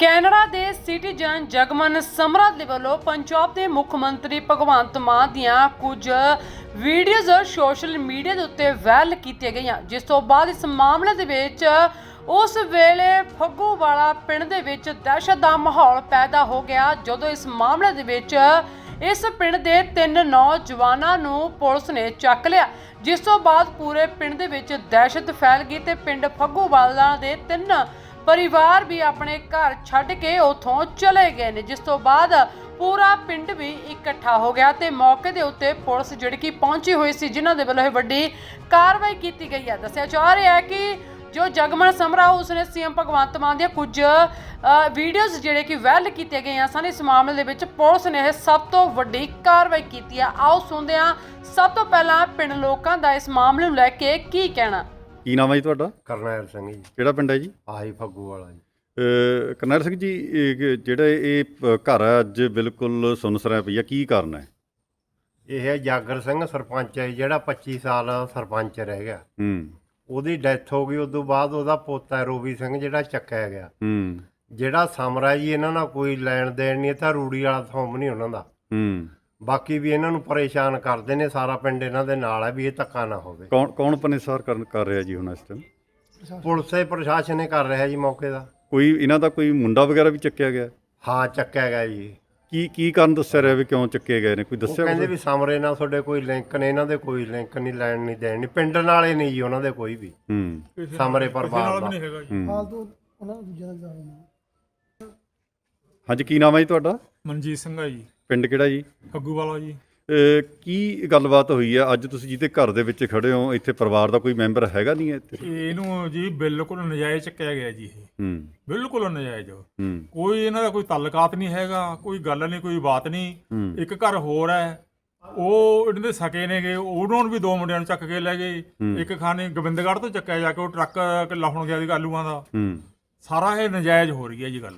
Canada ਦੇ citizen Jagman ਸਮਰਾ ਦੇ ਵੱਲੋਂ ਪੰਜਾਬ ਦੇ ਮੁੱਖ ਮੰਤਰੀ ਭਗਵੰਤ ਮਾਨ ਦੀਆਂ ਕੁਝ ਵੀਡੀਓਜ਼ ਸੋਸ਼ਲ ਮੀਡੀਆ ਦੇ ਉੱਤੇ ਵਾਇਰਲ ਕੀਤੀਆਂ ਗਈਆਂ, ਜਿਸ ਤੋਂ ਬਾਅਦ ਇਸ ਮਾਮਲੇ ਦੇ ਵਿੱਚ ਉਸ ਵੇਲੇ ਫੱਗੂਵਾਲਾ ਪਿੰਡ ਦੇ ਵਿੱਚ ਦਹਿਸ਼ਤ ਦਾ ਮਾਹੌਲ ਪੈਦਾ ਹੋ ਗਿਆ, ਜਦੋਂ ਇਸ ਮਾਮਲੇ ਦੇ ਵਿੱਚ ਇਸ ਪਿੰਡ ਦੇ ਤਿੰਨ ਨੌਜਵਾਨਾਂ ਨੂੰ ਪੁਲਿਸ ਨੇ ਚੱਕ ਲਿਆ, ਜਿਸ ਤੋਂ ਬਾਅਦ ਪੂਰੇ ਪਿੰਡ ਦੇ ਵਿੱਚ ਦਹਿਸ਼ਤ ਫੈਲ ਗਈ ਤੇ ਪਿੰਡ ਫੱਗੂਵਾਲਾ ਦੇ ਤਿੰਨ ਪਰਿਵਾਰ ਵੀ ਆਪਣੇ ਘਰ ਛੱਡ ਕੇ ਉਥੋਂ ਚਲੇ ਗਏ ਨੇ। ਜਿਸ ਤੋਂ ਬਾਅਦ ਪੂਰਾ ਪਿੰਡ ਵੀ ਇਕੱਠਾ ਹੋ ਗਿਆ ਤੇ ਮੌਕੇ ਦੇ ਉੱਤੇ ਪੁਲਿਸ ਜਿਹੜੀ ਕਿ ਪਹੁੰਚੀ ਹੋਈ ਸੀ, ਜਿਨ੍ਹਾਂ ਦੇ ਵੱਲੋਂ ਇਹ ਵੱਡੀ ਕਾਰਵਾਈ ਕੀਤੀ ਗਈ ਹੈ। ਦੱਸਿਆ ਜਾ ਰਿਹਾ ਹੈ ਕਿ ਜੋ ਜਗਮਨ ਸਮਰਾ ਉਸਨੇ ਸੀਐਮ ਭਗਵੰਤ ਮਾਨ ਦੀਆਂ ਕੁਝ ਵੀਡੀਓਜ਼ ਜਿਹੜੇ ਕਿ ਵਾਇਰਲ ਕੀਤੀਆਂ ਗਈਆਂ ਸਨ, ਇਸ ਮਾਮਲੇ ਦੇ ਵਿੱਚ ਪੁਲਿਸ ਨੇ ਇਹ ਸਭ ਤੋਂ ਵੱਡੀ ਕਾਰਵਾਈ ਕੀਤੀ ਹੈ। ਆਓ ਸੁਣਦੇ ਹਾਂ ਸਭ ਤੋਂ ਪਹਿਲਾਂ ਪਿੰਡ ਲੋਕਾਂ ਦਾ ਇਸ ਮਾਮਲੇ ਨੂੰ ਲੈ ਕੇ ਕੀ ਕਹਿਣਾ। ਕੀ ਨਾਮ ਹੈ ਜੀ ਤੁਹਾਡਾ? ਕਰਨੈਲ ਸਿੰਘ ਜੀ। ਕਿਹੜਾ ਪਿੰਡ ਹੈ ਜੀ? ਆਹੀ ਫੱਗੂ ਵਾਲਾ ਜੀ। ਅਹ ਕਰਨੈਲ ਸਿੰਘ ਜੀ ਇਹ ਕਿ ਜਿਹੜਾ ਇਹ ਪ- ਘਰ ਹੈ ਅੱਜ ਬਿਲਕੁਲ ਸੁੰਨਸਰਾ ਪਈ ਕੀ ਕਾਰਨ ਹੈ? ਇਹ ਹੈ ਜਾਗਰ ਸਿੰਘ ਸਰਪੰਚ ਹੈ ਜਿਹੜਾ 25 ਸਾਲ ਸਰਪੰਚ ਰਹਿ ਗਿਆ। ਹੂੰ। ਉਹਦੀ ਡੈਥ ਹੋ ਗਈ ਉਸ ਤੋਂ ਬਾਅਦ ਉਹਦਾ ਪੋਤਾ ਰੋਬੀ ਸਿੰਘ ਜਿਹੜਾ ਚੱਕਿਆ ਗਿਆ। ਹੂੰ। ਜਿਹੜਾ ਸਮਰਾ ਜੀ ਇਹਨਾਂ ਨਾਲ ਕੋਈ ਲੈਣ ਦੇਣ ਨਹੀਂ ਤਾਂ ਰੂੜੀ ਵਾਲਾ ਥੰਮ ਨਹੀਂ ਉਹਨਾਂ ਦਾ। ਹੂੰ। ਬਾਕੀ ਵੀ ਇਹਨਾਂ ਨੂੰ ਪਰੇਸ਼ਾਨ ਕਰਦੇ ਨੇ ਸਾਰਾ ਪਿੰਡ ਇਹਨਾਂ ਦੇ ਨਾਲ ਹੈ ਵੀ ਇਹ ਧੱਕਾ ਨਾ ਹੋਵੇ। ਕੌਣ ਕੌਣ ਪਨੇਸਾਰ ਕਰਨ ਕਰ ਰਿਹਾ ਜੀ ਹੁਣ ਇਸ ਟਾਈਮ ਪੁਲਿਸੇ ਪ੍ਰਸ਼ਾਸਨ ਨੇ ਕਰ ਰਿਹਾ ਜੀ ਮੌਕੇ ਦਾ। ਕੋਈ ਇਹਨਾਂ ਦਾ ਕੋਈ ਮੁੰਡਾ ਵਗੈਰਾ ਵੀ ਚੱਕਿਆ ਗਿਆ? ਹਾਂ ਚੱਕਿਆ ਗਿਆ ਜੀ। ਕੀ ਕੀ ਕਾਰਨ ਦੱਸਿਆ ਰਿਹਾ ਵੀ ਕਿਉਂ ਚੱਕੇ ਗਏ ਨੇ? ਕੋਈ ਉਹ ਦੱਸਿਆ ਕਹਿੰਦੇ? ਵੀ ਸਮਰੇ ਨਾਲ ਤੁਹਾਡੇ ਕੋਈ ਲਿੰਕ ਨੇ ਇਹਨਾਂ ਦੇ ਕੋਈ ਲਿੰਕ ਨਹੀਂ ਲੈਣ ਨਹੀਂ ਦੇਣ ਨਹੀਂ ਪਿੰਡ ਨਾਲੇ ਨਹੀਂ ਜੀ ਉਹਨਾਂ ਦੇ ਕੋਈ ਵੀ। ਹੂੰ। ਸਮਰੇ ਪਰਿਵਾਰ ਦਾ। ਹੂੰ। ਫਾਲਤੂ ਉਹਨਾਂ ਨੂੰ ਦੂਜਿਆਂ ਦਾ ਜ਼ਿਆਦਾ ਹਾਂਜੀ ਕੀ ਨਾਮ ਹੈ ਜੀ ਤੁਹਾਡਾ? ਮਨਜੀਤ ਸਿੰਘ ਆ ਜੀ। ਪਿੰਡ ਕਿਹੜਾ ਜੀ? ਫੱਗੂ ਵਾਲਾ ਜੀ। ਅਹ ਕੀ ਗੱਲਬਾਤ ਹੋਈ ਹੈ ਅੱਜ ਤੁਸੀਂ ਜਿਹਦੇ ਘਰ ਦੇ ਵਿੱਚ ਖੜੇ ਹੋ ਇੱਥੇ ਪਰਿਵਾਰ ਦਾ ਕੋਈ ਮੈਂਬਰ ਹੈਗਾ ਨਹੀਂ ਹੈ ਇੱਥੇ? ਇਹਨੂੰ ਜੀ ਬਿਲਕੁਲ ਨਜਾਇਜ਼ ਚੱਕਿਆ ਗਿਆ ਜੀ ਇਹ। ਹੂੰ। ਬਿਲਕੁਲ ਨਜਾਇਜ਼। ਹੂੰ। ਕੋਈ ਇਹਨਾਂ ਦਾ ਕੋਈ ਤਾਲੁਕਾਤ ਨਹੀਂ ਹੈਗਾ ਕੋਈ ਗੱਲ ਨਹੀਂ ਕੋਈ ਬਾਤ ਨਹੀਂ। ਹੂੰ। ਇੱਕ ਘਰ ਹੋਰ ਹੈ। ਉਹ ਇਹਨਾਂ ਦੇ ਸਕੇ ਨੇਗੇ। ਉਹਨਾਂ ਨੂੰ ਵੀ ਦੋ ਮੁੰਡਿਆਂ ਨੂੰ ਚੱਕ ਕੇ ਲੈ ਗਏ। ਇੱਕ ਖਾਨੇ ਗੋਬਿੰਦਗੜ੍ਹ ਤੋਂ ਚੱਕਿਆ ਜਾ ਕੇ ਉਹ ਟਰੱਕ ਲਾਹੁਣ ਗਿਆ ਸੀ ਆਲੂਆਂ ਦਾ। ਹੂੰ। ਸਾਰਾ ਇਹ ਨਜਾਇਜ਼ ਹੋ ਰਹੀ ਹੈ ਜੀ ਗੱਲ।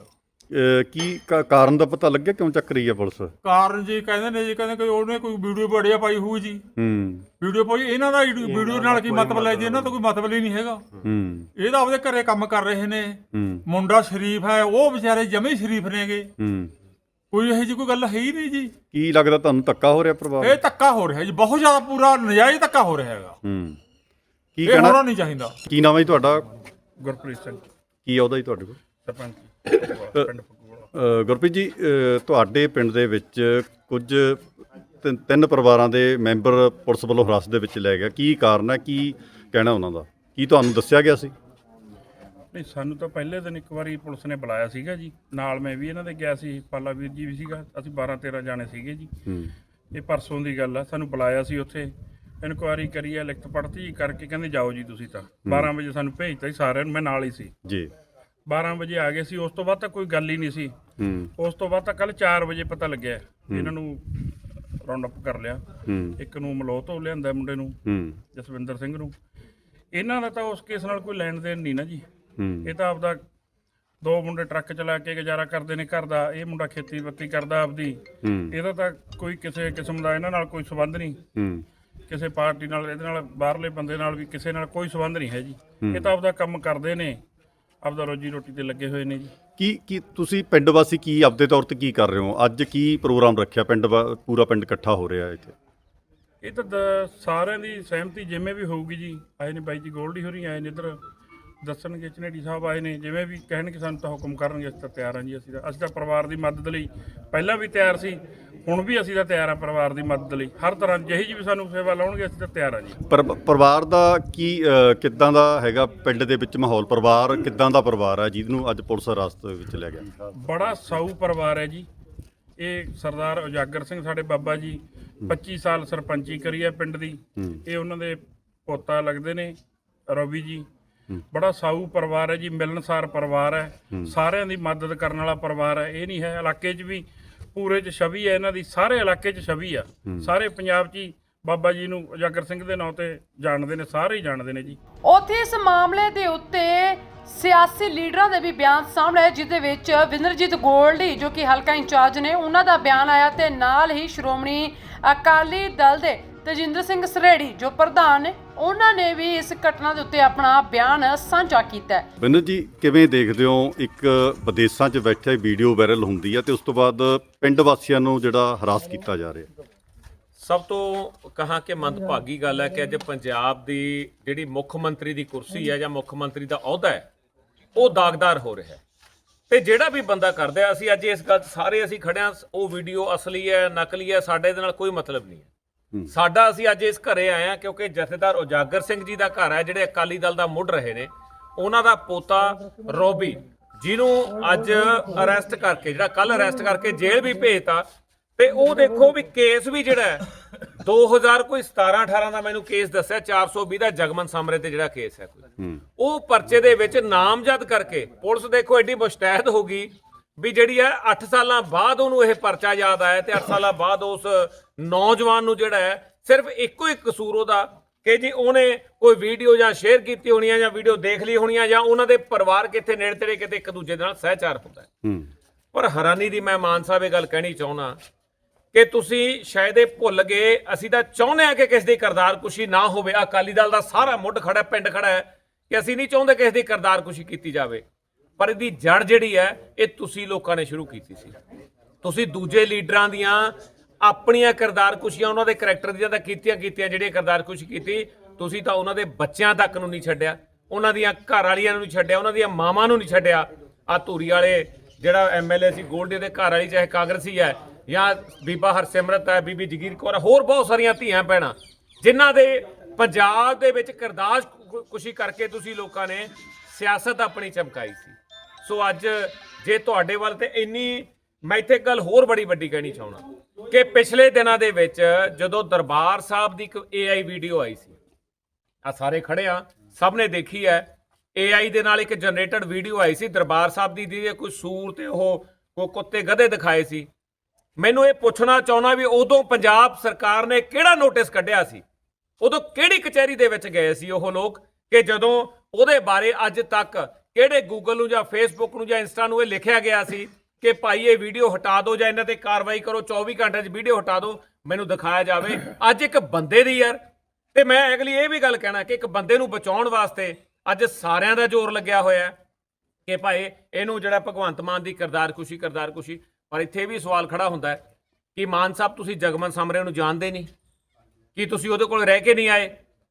ਕੀ ਕਾ- ਕਾਰਨ ਦਾ ਪਤਾ ਲੱਗਿਆ? ਕਿਉਂ ਚੱਕ ਰਹੀ ਹੈ ਪੁਲਿਸ? ਕਾਰਨ ਜੀ ਕਹਿੰਦੇ ਨੇ ਜੀ ਕਹਿੰਦੇ ਕਿ ਉਹਨੇ ਕੋਈ ਵੀਡੀਓ ਬੜਿਆ ਪਾਈ ਹੋਈ ਜੀ। ਹੂੰ। ਵੀਡੀਓ ਪਾਈ ਇਹਨਾਂ ਦਾ ਵੀਡੀਓ ਨਾਲ ਕੀ ਮਤਲਬ ਹੈ ਜੀ? ਇਹਨਾਂ ਤੋਂ ਕੋਈ ਮਤਲਬ ਹੀ ਨਹੀਂ ਹੈਗਾ। ਹੂੰ। ਇਹ ਤਾਂ ਆਪਦੇ ਘਰੇ ਕੰਮ ਕਰ ਰਹੇ ਨੇ। ਹੂੰ। ਮੁੰਡਾ ਸ਼ਰੀਫ ਹੈ ਉਹ ਵਿਚਾਰੇ ਜਮੇ ਸ਼ਰੀਫ ਨੇਗੇ। ਹੂੰ। ਕੋਈ ਇਹੋ ਜਿਹੀ ਕੋਈ ਗੱਲ ਹੈ ਹੀ ਨਹੀਂ ਜੀ। ਕੀ ਲੱਗਦਾ ਤੁਹਾਨੂੰ ਧੱਕਾ ਹੋ ਰਿਹਾ ਪਰਿਵਾਰ ਇਹ ਧੱਕਾ ਹੋ ਰਿਹਾ ਜੀ ਬਹੁਤ ਜ਼ਿਆਦਾ ਪੂਰਾ ਨਜਾਇਜ਼ ਧੱਕਾ ਹੋ ਰਿਹਾ ਹੈਗਾ। ਹੂੰ। ਕੀ ਇਹ ਹੋਣਾ ਕਹਿਣਾ ਨਹੀਂ ਚਾਹੀਦਾ। ਕੀ ਨਾਮ ਹੈ ਜੀ ਤੁਹਾਡਾ? ਗੁਰਪ੍ਰੀਤ ਸਿੰਘ। ਕੀ ਆਉਦਾ ਜੀ ਤੁਹਾਡੇ ਕੋਲ? ਸਰਪੰਚ। ਪਿੰਡ ਗੁਰਪ੍ਰੀਤ ਜੀ ਤੁਹਾਡੇ ਪਿੰਡ ਦੇ ਵਿੱਚ ਕੁਝ ਤਿੰਨ- ਤਿੰਨ ਪਰਿਵਾਰਾਂ ਦੇ ਮੈਂਬਰ ਪੁਲਿਸ ਵੱਲੋਂ ਹਿਰਾਸਤ ਦੇ ਵਿੱਚ ਲੈ ਗਿਆ। ਕੀ ਕਾਰਨ ਹੈ? ਕੀ ਕਹਿਣਾ ਉਹਨਾਂ ਦਾ? ਕੀ ਤੁਹਾਨੂੰ ਦੱਸਿਆ ਗਿਆ ਸੀ? ਨਹੀਂ ਸਾਨੂੰ ਤਾਂ ਪਹਿਲੇ ਦਿਨ ਇੱਕ ਵਾਰੀ ਪੁਲਿਸ ਨੇ ਬੁਲਾਇਆ ਸੀਗਾ ਜੀ। ਨਾਲ ਮੈਂ ਵੀ ਇਹਨਾਂ ਦੇ ਗਿਆ ਸੀ ਪਾਲਾ ਵੀਰ ਜੀ ਵੀ ਸੀਗਾ। ਅਸੀਂ 12 13 ਜਾਣੇ ਸੀਗੇ ਜੀ। ਹੂੰ। ਇਹ ਪਰਸੋਂ ਦੀ ਗੱਲ ਆ ਸਾਨੂੰ ਬੁਲਾਇਆ ਸੀ ਉੱਥੇ। ਇਨਕੁਆਰੀ ਕਰੀ ਆ ਲਿਖਤ ਪੜਤੀ ਕਰਕੇ ਕਹਿੰਦੇ ਜਾਓ ਜੀ ਤੁਸੀਂ ਤਾਂ। 12 ਵਜੇ ਸਾਨੂੰ ਭੇਜਤਾ ਸੀ ਸਾਰਿਆਂ ਨੂੰ ਮੈਂ ਨਾਲ ਹੀ ਸੀ। ਜੀ। 12 ਵਜੇ ਆ ਗਏ ਸੀ ਉਸ ਤੋਂ ਬਾਅਦ ਤਾਂ ਕੋਈ ਗੱਲ ਹੀ ਨਹੀਂ ਸੀ। ਹੂੰ। ਉਸ ਤੋਂ ਬਾਅਦ ਤਾਂ ਕੱਲ 4 ਵਜੇ ਪਤਾ ਲੱਗਿਆ ਇਹਨਾਂ ਨੂੰ ਰਾਉਂਡ ਅਪ ਕਰ ਲਿਆ। ਹੂੰ। ਇੱਕ ਨੂੰ ਮਲੋਹ ਤੋਂ ਲਿਆਂਦਾ ਮੁੰਡੇ ਨੂੰ ਹੂੰ। ਜਸਵਿੰਦਰ ਸਿੰਘ ਨੂੰ। ਇਹਨਾਂ ਦਾ ਤਾਂ ਉਸ ਕੇਸ ਨਾਲ ਕੋਈ ਲੈਣ ਦੇਣ ਨਹੀਂ ਨਾ ਜੀ। ਹੂੰ। ਇਹ ਤਾਂ ਆਪਦਾ ਦੋ ਮੁੰਡੇ ਟਰੱਕ ਚਲਾ ਕੇ ਗੁਜ਼ਾਰਾ ਕਰਦੇ ਨੇ ਘਰ ਦਾ ਇਹ ਮੁੰਡਾ ਖੇਤੀਬਾੜੀ ਕਰਦਾ ਆਪਦੀ। ਹੂੰ। ਇਹਦਾ ਤਾਂ ਕੋਈ ਕਿਸੇ ਕਿਸਮ ਦਾ ਇਹਨਾਂ ਨਾਲ ਕੋਈ ਸਬੰਧ ਨਹੀਂ। ਹੂੰ। ਕਿਸੇ ਪਾਰਟੀ ਨਾਲ ਇਹਦੇ ਨਾਲ ਬਾਹਰਲੇ ਬੰਦੇ ਨਾਲ ਵੀ ਕਿਸੇ ਨਾਲ ਕੋਈ ਸਬੰਧ ਨਹੀਂ ਹੈ ਜੀ। ਇਹ ਤਾਂ ਆਪਦਾ ਕੰਮ ਕਰਦੇ ਨੇ। ਆਪਦਾ ਰੋਜੀ ਰੋਟੀ ਤੇ ਲੱਗੇ ਹੋਏ ਨੇ ਜੀ। ਕੀ ਕੀ ਤੁਸੀਂ ਪਿੰਡ ਵਾਸੀ ਕੀ ਆਪਦੇ ਤੌਰ ਤੇ ਕੀ ਕਰ ਰਹੇ ਹੋ? ਅੱਜ ਕੀ ਪ੍ਰੋਗਰਾਮ ਰੱਖਿਆ ਪਿੰਡ ਵਾ- ਪੂਰਾ ਪਿੰਡ ਇਕੱਠਾ ਹੋ ਰਿਹਾ ਇੱਥੇ? ਇਹ ਤਾਂ ਦ- ਸਾਰਿਆਂ ਦੀ ਸਹਿਮਤੀ ਜਿਵੇਂ ਵੀ ਹੋਊਗੀ ਜੀ। ਆਏ ਨੇ ਬਾਈ ਜੀ ਗੋਲਡੀ ਹੋਰੀ ਆਏ ਨੇ ਇੱਧਰ ਦੱਸਣਗੇ ਚਨੇੜੀ ਸਾਹਿਬ ਆਏ ਨੇ ਜਿਵੇਂ ਵੀ ਕਹਿਣਗੇ ਸਾਨੂੰ ਤਾਂ ਹੁਕਮ ਕਰਨਗੇ ਅਸੀਂ ਤਾਂ ਤਿਆਰ ਹਾਂ ਜੀ ਅਸੀਂ ਤਾਂ ਅਸੀਂ ਤਾਂ ਪਰਿਵਾਰ ਦੀ ਮਦਦ ਲਈ ਪਹਿਲਾਂ ਵੀ ਤਿਆਰ ਸੀ ਹੁਣ ਵੀ ਅਸੀਂ ਤਾਂ ਤਿਆਰ ਹਾਂ ਪਰਿਵਾਰ ਦੀ ਮਦਦ ਲਈ। ਹਰ ਤਰ੍ਹਾਂ ਜਿਹੀ ਜੀ ਵੀ ਸਾਨੂੰ ਸੇਵਾ ਲਾਉਣਗੇ ਅਸੀਂ ਤਾਂ ਤਿਆਰ ਹਾਂ ਜੀ। ਪਰ ਪਰਿਵਾਰ ਦਾ ਕੀ ਕਿੱਦਾਂ ਦਾ ਹੈਗਾ ਪਿੰਡ ਦੇ ਵਿੱਚ ਮਾਹੌਲ? ਪਰਿਵਾਰ ਕਿੱਦਾਂ ਦਾ ਪਰਿਵਾਰ ਹੈ ਜਿਹਨੂੰ ਅੱਜ ਪੁਲਿਸ ਹਿਰਾਸਤ ਵਿੱਚ ਲੈ ਗਿਆ? ਬੜਾ ਸਾਊ ਪਰਿਵਾਰ ਹੈ ਜੀ। ਇਹ ਸਰਦਾਰ ਉਜਾਗਰ ਸਿੰਘ ਸਾਡੇ ਬਾਬਾ ਜੀ 25 ਸਾਲ ਸਰਪੰਚੀ ਕਰੀ ਹੈ ਪਿੰਡ ਦੀ। ਹੂੰ। ਇਹ ਉਹਨਾਂ ਦੇ ਪੋਤਾ ਲੱਗਦੇ ਨੇ ਰਵੀ ਜੀ। ਬੜਾ ਸਾਊ ਪਰਿਵਾਰ ਹੈ ਜੀ ਮਿਲਨਸਾਰ ਪਰਿਵਾਰ ਹੈ। ਸਾਰਿਆਂ ਦੀ ਮਦਦ ਕਰਨ ਵਾਲਾ ਪਰਿਵਾਰ ਹੈ। ਇਹ ਨਹੀਂ ਹੈ ਇਲਾਕੇ 'ਚ ਵੀ ਪੂਰੇ 'ਚ ਛਵੀ ਹੈ ਇਹਨਾਂ ਦੀ ਸਾਰੇ ਇਲਾਕੇ 'ਚ ਛਵੀ ਆ। ਸਾਰੇ ਪੰਜਾਬ 'ਚ ਹੀ ਬਾਬਾ ਜੀ ਨੂੰ ਉਜਾਗਰ ਸਿੰਘ ਦੇ ਨਾਂ ਤੇ ਜਾਣਦੇ ਨੇ ਸਾਰੇ ਹੀ ਜਾਣਦੇ ਨੇ ਜੀ। ਉੱਥੇ ਇਸ ਮਾਮਲੇ ਦੇ ਉੱਤੇ ਸਿਆਸੀ ਲੀਡਰਾਂ ਦੇ ਵੀ ਬਿਆਨ ਸਾਹਮਣੇ ਆਏ ਜਿਹਦੇ ਵਿੱਚ ਵਿਨਰਜੀਤ ਗੋਲਡੀ ਜੋ ਕਿ ਹਲਕਾ ਇੰਚਾਰਜ ਨੇ ਉਹਨਾਂ ਦਾ ਬਿਆਨ ਆਇਆ ਤੇ ਨਾਲ ਹੀ ਸ਼੍ਰੋਮਣੀ ਅਕਾਲੀ ਦਲ ਦੇ ਤੇਜਿੰਦਰ ਸਿੰਘ ਸਰੇੜੀ ਜੋ ਪ੍ਰਧਾਨ ਨੇ ਉਹਨਾਂ ਨੇ ਵੀ ਇਸ ਘਟਨਾ ਦੇ ਉੱਤੇ ਆਪਣਾ ਬਿਆਨ ਸਾਂਝਾ ਕੀਤਾ ਹੈ। ਬਿੰਦਰ ਜੀ ਕਿਵੇਂ ਦੇਖਦੇ ਹੋ? ਇੱਕ ਵਿਦੇਸ਼ਾਂ 'ਚ ਬੈਠੇ ਵੀਡੀਓ ਵਾਇਰਲ ਹੁੰਦੀ ਹੈ ਤੇ ਉਸ ਤੋਂ ਬਾਅਦ ਪਿੰਡ ਵਾਸੀਆਂ ਨੂੰ ਜਿਹੜਾ ਹਰਾਸ ਕੀਤਾ ਜਾ ਰਿਹਾ? ਸਭ ਤੋਂ ਕਹਾਂ ਕਿ ਮੰਦਭਾਗੀ ਗੱਲ ਹੈ ਕਿ ਅੱਜ ਪੰਜਾਬ ਦੀ ਜਿਹੜੀ ਮੁੱਖ ਮੰਤਰੀ ਦੀ ਕੁਰਸੀ ਹੈ ਜਾਂ ਮੁੱਖ ਮੰਤਰੀ ਦਾ ਅਹੁਦਾ ਹੈ ਉਹ ਦਾਗਦਾਰ ਹੋ ਰਿਹਾ ਹੈ। ਤੇ ਜਿਹੜਾ ਵੀ ਬੰਦਾ ਕਰਦਾ ਅਸੀਂ ਅੱਜ ਇਸ ਗੱਲ ਸਾਰੇ ਅਸੀਂ ਖੜਿਆ ਉਹ ਵੀਡੀਓ ਅਸਲੀ ਹੈ ਨਕਲੀ ਹੈ ਸਾਡੇ ਇਹਦੇ ਨਾਲ ਕੋਈ ਮਤਲਬ ਨਹੀਂ ਹੈ। ਸਾਡਾ ਅਸੀਂ ਅੱਜ ਇਸ ਘਰੇ ਆਏ ਹਾਂ ਕਿਉਂਕਿ ਜਥੇਦਾਰ ਉਜਾਗਰ ਸਿੰਘ ਜੀ ਦਾ ਘਰ ਹੈ ਜਿਹੜੇ ਅਕਾਲੀ ਦਲ ਦਾ ਮੁੱਢ ਰਹੇ ਨੇ। ਉਹਨਾਂ ਦਾ ਪੋਤਾ ਰੋਬੀ ਜਿਹਨੂੰ ਅੱਜ ਅਰੈਸਟ ਕਰਕੇ ਜਿਹੜਾ ਕੱਲ ਅਰੈਸਟ ਕਰਕੇ ਜੇਲ੍ਹ ਵੀ ਭੇਜਤਾ। ਤੇ ਉਹ ਦੇਖੋ ਵੀ ਕੇਸ ਵੀ ਜਿਹੜਾ ਹੈ 2000 ਕੋਈ 17 18 ਦਾ ਮੈਨੂੰ ਕੇਸ ਦੱਸਿਆ 420 ਦਾ ਜਗਮਨ ਸਾਮਰੇ ਤੇ ਜਿਹੜਾ ਕੇਸ ਹੈ ਕੋਈ। ਉਹ ਪਰਚੇ ਦੇ ਵਿੱਚ ਨਾਮਜ਼ਦ ਕਰਕੇ ਪੁਲਿਸ ਦੇਖੋ ਐਡੀ ਮੁਸ਼ਤੈਦ ਹੋ ਗਈ। ਵੀ ਜਿਹੜੀ ਹੈ 8 ਸਾਲਾਂ ਬਾਅਦ ਉਹਨੂੰ ਇਹ ਪਰਚਾ ਯਾਦ ਆਇਆ ਤੇ 8 ਸਾਲਾਂ ਬਾਅਦ ਉਸ ਨੌਜਵਾਨ ਨੂੰ ਜਿਹੜਾ ਹੈ ਸਿਰਫ ਇੱਕੋ ਇੱਕ ਕਸੂਰ ਉਹਦਾ ਕਿ ਜੀ ਉਹਨੇ ਕੋਈ ਵੀਡੀਓ ਜਾਂ ਸ਼ੇਅਰ ਕੀਤੀ ਹੋਣੀ ਆ ਜਾਂ ਵੀਡੀਓ ਦੇਖ ਲਈ ਹੋਣੀ ਆ ਜਾਂ ਉਹਨਾਂ ਦੇ ਪਰਿਵਾਰ ਕਿੱਥੇ ਨੇੜੇ ਤੇੜੇ ਕਿਤੇ ਇੱਕ ਦੂਜੇ ਦੇ ਨਾਲ ਸਹਿਚਾਰ ਹੁੰਦਾ ਹੈ। ਪਰ ਹੈਰਾਨੀ ਦੀ ਮੈਂ ਮਾਨ ਸਾਹਿਬ ਇਹ ਗੱਲ ਕਹਿਣੀ ਚਾਹੁੰਦਾ ਕਿ ਤੁਸੀਂ ਸ਼ਾਇਦ ਇਹ ਭੁੱਲ ਗਏ ਅਸੀਂ ਤਾਂ ਚਾਹੁੰਦੇ ਆ ਕਿ ਕਿਸੇ ਦੀ ਕਰਦਾਰ ਕੁਸ਼ੀ ਨਾ ਹੋਵੇ। ਅਕਾਲੀ ਦਲ ਦਾ ਸਾਰਾ ਮੁੱਢ ਖੜਾ ਪਿੰਡ ਖੜਾ ਹੈ ਕਿ ਅਸੀਂ ਨਹੀਂ ਚਾਹੁੰਦੇ ਕਿਸੇ ਦੀ ਕਰਦਾਰ ਕੁਸ਼ੀ ਕੀਤੀ ਜਾਵੇ। ਪਰ ਇਹਦੀ ਜੜ ਜਿਹੜੀ ਹੈ, ਇਹ ਤੁਸੀਂ ਲੋਕਾਂ ਨੇ ਸ਼ੁਰੂ ਕੀਤੀ ਸੀ। ਤੁਸੀਂ ਦੂਜੇ ਲੀਡਰਾਂ ਦੀਆਂ ਆਪਣੀਆਂ ਕਰਦਾਰ ਕੁਸ਼ੀਆਂ, ਉਹਨਾਂ ਦੇ ਕਰੈਕਟਰ ਦੀਆਂ ਤਾਂ ਕੀਤੀਆਂ ਕੀਤੀਆਂ, ਜਿਹੜੀਆਂ ਕਰਦਾਰ ਕੁਸ਼ੀ ਕੀਤੀ, ਤੁਸੀਂ ਤਾਂ ਉਹਨਾਂ ਦੇ ਬੱਚਿਆਂ ਤੱਕ ਨੂੰ ਨਹੀਂ ਛੱਡਿਆ, ਉਹਨਾਂ ਦੀਆਂ ਘਰ ਵਾਲੀਆਂ ਨੂੰ ਨਹੀਂ ਛੱਡਿਆ, ਉਹਨਾਂ ਦੀਆਂ ਮਾਵਾਂ ਨੂੰ ਨਹੀਂ ਛੱਡਿਆ। ਆ ਧੂਰੀ ਵਾਲੇ ਜਿਹੜਾ ਐਮਐਲਏ ਸੀ, ਗੋਲਡੀ ਦੇ ਘਰ ਵਾਲੀ, ਚਾਹੇ ਕਾਂਗਰਸੀ ਹੈ ਜਾਂ ਬੀਬਾ ਹਰਸਿਮਰਤ ਹੈ, ਬੀਬੀ ਜਗੀਰ ਕੌਰ ਹੋਰ ਬਹੁਤ ਸਾਰੀਆਂ ਧੀਆਂ ਭੈਣਾਂ, ਜਿਨ੍ਹਾਂ ਦੇ ਪੰਜਾਬ ਦੇ ਵਿੱਚ ਕਰਦਾਸ਼ ਕੁਸ਼ੀ ਕਰਕੇ ਤੁਸੀਂ ਲੋਕਾਂ ਨੇ ਸਿਆਸਤ ਆਪਣੀ ਚਮਕਾਈ ਸੀ। ਸੋ ਅੱਜ ਜੇ ਤੁਹਾਡੇ ਵੱਲ ਤੇ ਇੰਨੀ, ਮੈਂ ਇੱਥੇ ਗੱਲ ਹੋਰ ਬੜੀ ਵੱਡੀ ਕਹਿਣੀ ਚਾਹੁੰਦਾ। ਕਿ ਪਿਛਲੇ ਦਿਨਾਂ ਦੇ ਵਿੱਚ ਜਦੋਂ ਦਰਬਾਰ ਸਾਹਿਬ ਦੀ ਇੱਕ AI ਵੀਡੀਓ ਆਈ ਸੀ, ਆ ਸਾਰੇ ਖੜੇ ਆ, ਸਭ ਨੇ ਦੇਖੀ ਹੈ AI ਦੇ ਨਾਲ ਇੱਕ ਜਨਰੇਟਡ ਵੀਡੀਓ ਆਈ ਸੀ, ਦਰਬਾਰ ਸਾਹਿਬ ਦੀ ਜਿਹਦੇ ਕੋਈ ਸੂਰ ਤੇ ਉਹ ਕੋ ਕੁੱਤੇ ਗਧੇ ਦਿਖਾਏ ਸੀ। ਮੈਨੂੰ ਇਹ ਪੁੱਛਣਾ ਚਾਹੁੰਦਾ ਵੀ ਉਦੋਂ ਪੰਜਾਬ ਸਰਕਾਰ ਨੇ ਕਿਹੜਾ ਨੋਟਿਸ ਕੱਢਿਆ ਸੀ? ਉਦੋਂ ਕਿਹੜੀ ਕਚਹਿਰੀ ਦੇ ਵਿੱਚ ਗਏ ਸੀ ਉਹ ਲੋਕ? ਕਿ ਜਦੋਂ ਉਹਦੇ ਬਾਰੇ ਅੱਜ ਤੱਕ ਕਿਹੜੇ ਗੂਗਲ ਨੂੰ ਜਾਂ ਫੇਸਬੁੱਕ ਨੂੰ ਜਾਂ ਇੰਸਟਾ ਨੂੰ ਇਹ ਲਿਖਿਆ ਗਿਆ ਸੀ ਕਿ ਭਾਈ ਇਹ ਵੀਡੀਓ ਹਟਾ ਦਿਓ ਜਾਂ ਇਹਨਾਂ ਤੇ ਕਾਰਵਾਈ ਕਰੋ 24 ਘੰਟੇ 'ਚ ਵੀਡੀਓ ਹਟਾ ਦਿਓ, ਮੈਨੂੰ ਦਿਖਾਇਆ ਜਾਵੇ। ਅੱਜ ਇੱਕ ਬੰਦੇ ਦੀ ਯਾਰ। ਤੇ ਮੈਂ ਅਗਲੀ ਇਹ ਵੀ ਗੱਲ ਕਹਿਣਾ ਕਿ ਇੱਕ ਬੰਦੇ ਨੂੰ ਬਚਾਉਣ ਵਾਸਤੇ ਅੱਜ ਸਾਰਿਆਂ ਦਾ ਜ਼ੋਰ ਲੱਗਿਆ ਹੋਇਆ ਕਿ ਭਾਈ ਇਹਨੂੰ ਜਿਹੜਾ ਭਗਵੰਤ ਮਾਨ ਦੀ ਕਰਦਾਰ ਕੁਸ਼ੀ ਕਰਦਾਰ ਕੁਸ਼ੀ, ਪਰ ਇੱਥੇ ਵੀ ਸਵਾਲ ਖੜਾ ਹੁੰਦਾ ਹੈ ਕਿ ਮਾਨ ਸਾਹਿਬ, ਤੁਸੀਂ ਜਗਮਨ ਸਮਰੇ ਨੂੰ ਜਾਣਦੇ ਨਹੀਂ। ਕੀ ਤੁਸੀਂ ਉਹਦੇ ਕੋਲ ਰਹਿ ਕੇ ਨਹੀਂ ਆਏ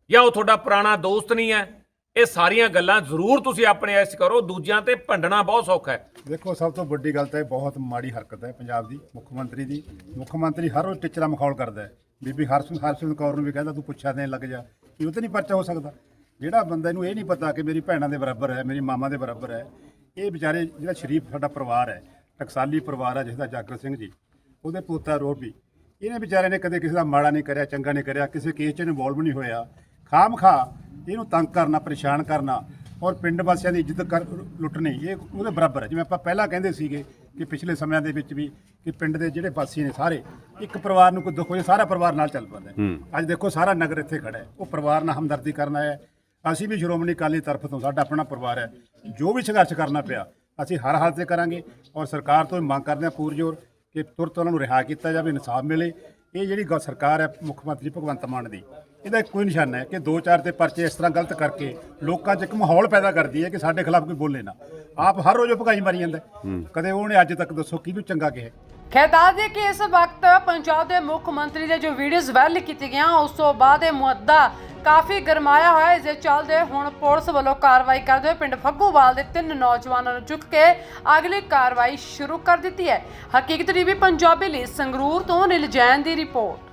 ਜਾਂ ਉਹ ਤੁਹਾਡਾ ਪੁਰਾਣਾ ਦੋਸਤ ਨਹੀਂ ਹੈ? ਇਹ ਸਾਰੀਆਂ ਗੱਲਾਂ ਜ਼ਰੂਰ ਤੁਸੀਂ ਆਪਣੇ ਐਸ ਕਰੋ, ਦੂਜਿਆਂ ਤੇ ਭੰਡਣਾ ਬਹੁਤ ਸੌਖਾ ਹੈ। ਦੇਖੋ, ਸਭ ਤੋਂ ਵੱਡੀ ਗੱਲ ਤਾਂ ਇਹ ਬਹੁਤ ਮਾੜੀ ਹਰਕਤ ਹੈ ਪੰਜਾਬ ਦੀ, ਮੁੱਖ ਮੰਤਰੀ ਦੀ। ਮੁੱਖ ਮੰਤਰੀ ਹਰ ਰੋਜ਼ ਟਿਚਰਾ ਮਖੌਲ ਕਰਦਾ ਹੈ। ਬੀਬੀ ਹਰਸਿਮਰਤ ਹਰਸਿਮਰਤ ਕੌਰ ਨੂੰ ਵੀ ਕਹਿੰਦਾ, ਤੂੰ ਪੁੱਛਿਆ ਦੇਣ ਲੱਗ ਜਾ। ਕਿ ਉਹ ਤੇ ਨਹੀਂ ਪਰਚਾ ਹੋ ਸਕਦਾ? ਜਿਹੜਾ ਬੰਦੇ ਨੂੰ ਇਹ ਨਹੀਂ ਪਤਾ ਕਿ ਮੇਰੀ ਭੈਣਾਂ ਦੇ ਬਰਾਬਰ ਹੈ, ਮੇਰੀ ਮਾਮਾ ਦੇ ਬਰਾਬਰ ਹੈ, ਇਹ ਵਿਚਾਰੇ, ਜਿਹੜਾ ਸ਼ਰੀਫ ਸਾਡਾ ਪਰਿਵਾਰ ਹੈ, ਟਕਸਾਲੀ ਪਰਿਵਾਰ ਹੈ ਜਿਸ ਦਾ ਜਾਗਰ ਸਿੰਘ ਜੀ, ਉਹਦੇ ਪੋਤਾ ਰੋਬੀ ਇਹਨੇ ਵਿਚਾਰੇ ਨੇ ਕਦੇ ਕਿਸੇ ਦਾ ਮਾੜਾ ਨਹੀਂ ਕਰਿਆ, ਚੰਗਾ ਨਹੀਂ ਕਰਿਆ, ਕਿਸੇ ਕੇਸ 'ਚ ਇਨਵੋਲਵ ਨਹੀਂ ਹੋਇਆ। ਖਾਮ ਖਾ ਇਹਨੂੰ ਤੰਗ ਕਰਨਾ ਪਰੇਸ਼ਾਨ ਕਰਨਾ ਔਰ ਪਿੰਡ ਵਾਸੀਆਂ ਦੀ ਇੱਜ਼ਤ ਕਰ ਲੁੱਟਣੀ ਇਹ ਉਹਦੇ ਬਰਾਬਰ ਹੈ। ਜਿਵੇਂ ਆਪਾਂ ਪਹਿਲਾਂ ਕਹਿੰਦੇ ਸੀਗੇ ਕਿ ਪਿਛਲੇ ਸਮਿਆਂ ਦੇ ਵਿੱਚ ਵੀ ਕਿ ਪਿੰਡ ਦੇ ਜਿਹੜੇ ਵਾਸੀ ਨੇ ਸਾਰੇ ਇੱਕ ਪਰਿਵਾਰ ਨੂੰ ਕੋਈ ਦੁੱਖ ਹੋਏ ਸਾਰਾ ਪਰਿਵਾਰ ਨਾਲ ਚੱਲ ਪੈਂਦਾ ਹੈ। ਅੱਜ ਦੇਖੋ ਸਾਰਾ ਨਗਰ ਇੱਥੇ ਖੜਾ ਹੈ। ਉਹ ਪਰਿਵਾਰ ਨਾਲ ਹਮਦਰਦੀ ਕਰਨ ਆਇਆ ਹੈ। ਅਸੀਂ ਵੀ ਸ਼੍ਰੋਮਣੀ ਅਕਾਲੀ ਤਰਫ ਤੋਂ ਸਾਡਾ ਆਪਣਾ ਪਰਿਵਾਰ ਹੈ। ਜੋ ਵੀ ਸੰਘਰਸ਼ ਕਰਨਾ ਪਿਆ ਅਸੀਂ ਹਰ ਹਾਲਤ ਤੇ ਕਰਾਂਗੇ ਔਰ ਸਰਕਾਰ ਤੋਂ ਵੀ ਮੰਗ ਕਰਦੇ ਹਾਂ ਪੂਰਜੋਰ ਕਿ ਤੁਰਤ ਉਹਨਾਂ ਨੂੰ ਰਿਹਾ ਕੀਤਾ ਜਾਵੇ ਇਨਸਾਫ ਮਿਲੇ। ਇਹ ਜਿਹੜੀ ਗ- ਸਰਕਾਰ ਹੈ ਮੁੱਖ ਮੰਤਰੀ ਭਗਵੰਤ ਮਾਨ ਦੀ ਇਹਦਾ ਹੀ ਨਿਸ਼ਾਨਾ ਹੈ ਕਿ ਦੋ ਚਾਰ ਤੇ ਪਰਚੇ ਇਸ ਤਰ੍ਹਾਂ ਗਲਤ ਕਰਕੇ ਲੋਕਾਂ 'ਚ ਇੱਕ ਮਾਹੌਲ ਪੈਦਾ ਕਰਦੀ ਹੈ ਕਿ ਸਾਡੇ ਖਿਲਾਫ ਕੋਈ ਬੋਲੇ ਨਾ। ਆਪ ਹਰ ਰੋਜ਼ ਉਹ ਭਗਾਈ ਮਾਰੀ ਜਾਂਦਾ। ਕਦੇ ਉਹਨੇ ਅੱਜ ਤੱਕ ਦੱਸੋ ਕਿਹਨੂੰ ਚੰਗਾ ਕਿਹਾ ਖੈਰ ਦੱਸ ਦਈਏ ਕਿ ਇਸ ਵਕਤ ਪੰਜਾਬ ਦੇ ਮੁੱਖ ਮੰਤਰੀ ਦੇ ਜੋ ਵੀਡੀਓਜ਼ ਵਾਇਰਲ ਕੀਤੀਆਂ ਗਈਆਂ ਉਸ ਤੋਂ ਬਾਅਦ ਇਹ ਮੁੱਦਾ ਕਾਫੀ ਗਰਮਾਇਆ ਹੋਇਆ ਹੈ। ਇਸ ਦੇ ਚੱਲਦੇ ਹੁਣ ਪੁਲਿਸ ਵੱਲੋਂ ਕਾਰਵਾਈ ਕਰਦੇ ਹੋਏ ਪਿੰਡ ਫੱਗੂਵਾਲ ਦੇ ਤਿੰਨ ਨੌਜਵਾਨਾਂ ਨੂੰ ਚੁੱਕ ਕੇ ਅਗਲੀ ਕਾਰਵਾਈ ਸ਼ੁਰੂ ਕਰ ਦਿੱਤੀ ਹੈ। ਹਕੀਕਤ ਟੀਵੀ ਪੰਜਾਬੀ ਲਈ ਸੰਗਰੂਰ ਤੋਂ ਨਿਲ ਜੈਨ ਦੀ ਰਿਪੋਰਟ।